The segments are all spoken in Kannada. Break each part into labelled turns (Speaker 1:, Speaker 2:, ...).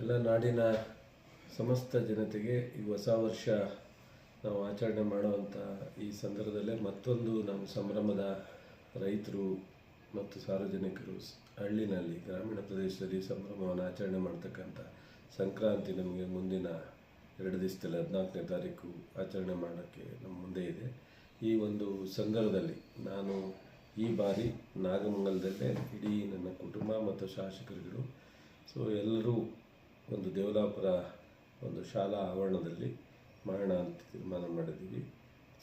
Speaker 1: ಎಲ್ಲ ನಾಡಿನ ಸಮಸ್ತ ಜನತೆಗೆ ಈ ಹೊಸ ವರ್ಷ ನಾವು ಆಚರಣೆ ಮಾಡುವಂಥ ಈ ಸಂದರ್ಭದಲ್ಲೇ ಮತ್ತೊಂದು ನಮ್ಮ ಸಂಭ್ರಮದ ರೈತರು ಮತ್ತು ಸಾರ್ವಜನಿಕರು ಹಳ್ಳಿನಲ್ಲಿ, ಗ್ರಾಮೀಣ ಪ್ರದೇಶದಲ್ಲಿ ಸಂಭ್ರಮವನ್ನು ಆಚರಣೆ ಮಾಡ್ತಕ್ಕಂಥ ಸಂಕ್ರಾಂತಿ ನಮಗೆ ಮುಂದಿನ ಎರಡು ದಿವಸದಲ್ಲಿ ಹದಿನಾಲ್ಕನೇ ತಾರೀಕು ಆಚರಣೆ ಮಾಡೋಕ್ಕೆ ನಮ್ಮ ಮುಂದೆ ಇದೆ. ಈ ಒಂದು ಸಂದರ್ಭದಲ್ಲಿ ನಾನು ಈ ಬಾರಿ ನಾಗಮಂಗಲದಲ್ಲೇ ಇಡೀ ನನ್ನ ಕುಟುಂಬ ಮತ್ತು ಶಾಸಕರುಗಳು, ಸೊ ಎಲ್ಲರೂ ಒಂದು ದೇವಲಾಪುರ ಒಂದು ಶಾಲಾ ಆವರಣದಲ್ಲಿ ಮಾಡೋಣ ಅಂತ ತೀರ್ಮಾನ ಮಾಡಿದ್ದೀವಿ.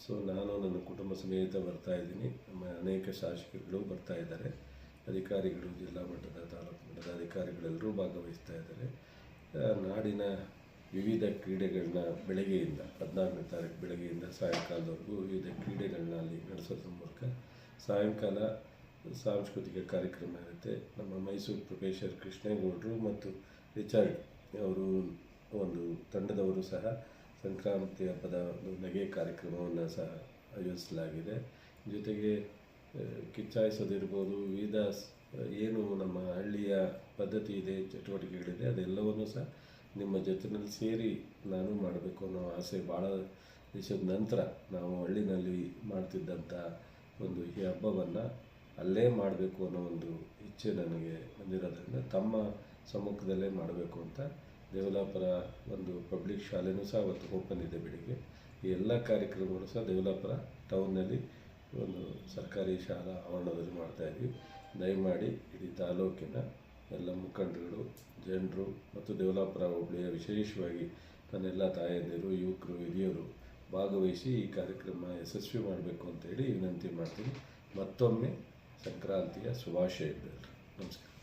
Speaker 1: ಸೊ ನಾನು ನನ್ನ ಕುಟುಂಬ ಸಮೇತ ಬರ್ತಾ ಇದ್ದೀನಿ. ನಮ್ಮ ಅನೇಕ ಶಾಸಕರುಗಳು ಬರ್ತಾ ಇದ್ದಾರೆ. ಅಧಿಕಾರಿಗಳು, ಜಿಲ್ಲಾ ಮಟ್ಟದ, ತಾಲೂಕು ಮಟ್ಟದ ಅಧಿಕಾರಿಗಳೆಲ್ಲರೂ ಭಾಗವಹಿಸ್ತಾ ಇದ್ದಾರೆ. ನಾಡಿನ ವಿವಿಧ ಕ್ರೀಡೆಗಳನ್ನ ಬೆಳಗ್ಗೆಯಿಂದ, ಹದಿನಾರನೇ ತಾರೀಕು ಬೆಳಗ್ಗೆಯಿಂದ ಸಾಯಂಕಾಲದವರೆಗೂ ವಿವಿಧ ಕ್ರೀಡೆಗಳನ್ನ ಅಲ್ಲಿ ನಡೆಸೋದ್ರ ಮೂಲಕ ಸಾಯಂಕಾಲ ಸಾಂಸ್ಕೃತಿಕ ಕಾರ್ಯಕ್ರಮ ಇರುತ್ತೆ. ನಮ್ಮ ಮೈಸೂರು ಪ್ರೊಫೆಸರ್ ಕೃಷ್ಣೇಗೌಡರು ಮತ್ತು ರಿಚರ್ಡ್ ಅವರು ಒಂದು ತಂಡದವರು ಸಹ ಸಂಕ್ರಾಂತಿ ಹಬ್ಬದ ಒಂದು ನಗೆ ಕಾರ್ಯಕ್ರಮವನ್ನು ಸಹ ಆಯೋಜಿಸಲಾಗಿದೆ. ಜೊತೆಗೆ ಕಿಚ್ಚಾಯಿಸೋದಿರ್ಬೋದು, ವಿವಿಧ ಏನು ನಮ್ಮ ಹಳ್ಳಿಯ ಪದ್ಧತಿ ಇದೆ, ಚಟುವಟಿಕೆಗಳಿದೆ, ಅದೆಲ್ಲವನ್ನೂ ಸಹ ನಿಮ್ಮ ಜೊತೆಯಲ್ಲಿ ಸೇರಿ ನಾನು ಮಾಡಬೇಕು ಅನ್ನೋ ಆಸೆ ಭಾಳ ದೇಶದ ನಂತರ ನಾವು ಹಳ್ಳಿನಲ್ಲಿ ಮಾಡ್ತಿದ್ದಂಥ ಒಂದು ಈ ಹಬ್ಬವನ್ನು ಅಲ್ಲೇ ಮಾಡಬೇಕು ಅನ್ನೋ ಒಂದು ಇಚ್ಛೆ ನನಗೆ ಬಂದಿರೋದ್ರಿಂದ ತಮ್ಮ ಸಮ್ಮುಖದಲ್ಲೇ ಮಾಡಬೇಕು ಅಂತ ದೇವಲಾಪುರ ಒಂದು ಪಬ್ಲಿಕ್ ಶಾಲೆನೂ ಸಹ ಅವತ್ತು ಓಪನ್ ಇದೆ ಬೆಳಿಗ್ಗೆ. ಈ ಎಲ್ಲ ಕಾರ್ಯಕ್ರಮಗಳು ಸಹ ದೇವಲಾಪುರ ಟೌನ್ನಲ್ಲಿ ಒಂದು ಸರ್ಕಾರಿ ಶಾಲಾ ಆವರಣದಲ್ಲಿ ಮಾಡ್ತಾಯಿದ್ವಿ ದಯಮಾಡಿ ಇಡೀ ತಾಲೂಕಿನ ಎಲ್ಲ ಮುಖಂಡರುಗಳು, ಜನರು ಮತ್ತು ದೇವಲಾಪುರ ಹೋಬಳಿಯ ವಿಶೇಷವಾಗಿ ತನ್ನೆಲ್ಲ ತಾಯಂದಿರು, ಯುವಕರು, ಹಿರಿಯರು ಭಾಗವಹಿಸಿ ಈ ಕಾರ್ಯಕ್ರಮ ಯಶಸ್ವಿ ಮಾಡಬೇಕು ಅಂತೇಳಿ ವಿನಂತಿ ಮಾಡ್ತೀನಿ. ಮತ್ತೊಮ್ಮೆ ಸಂಕ್ರಾಂತಿಯ ಶುಭಾಶಯಗಳು. ನಮಸ್ಕಾರ.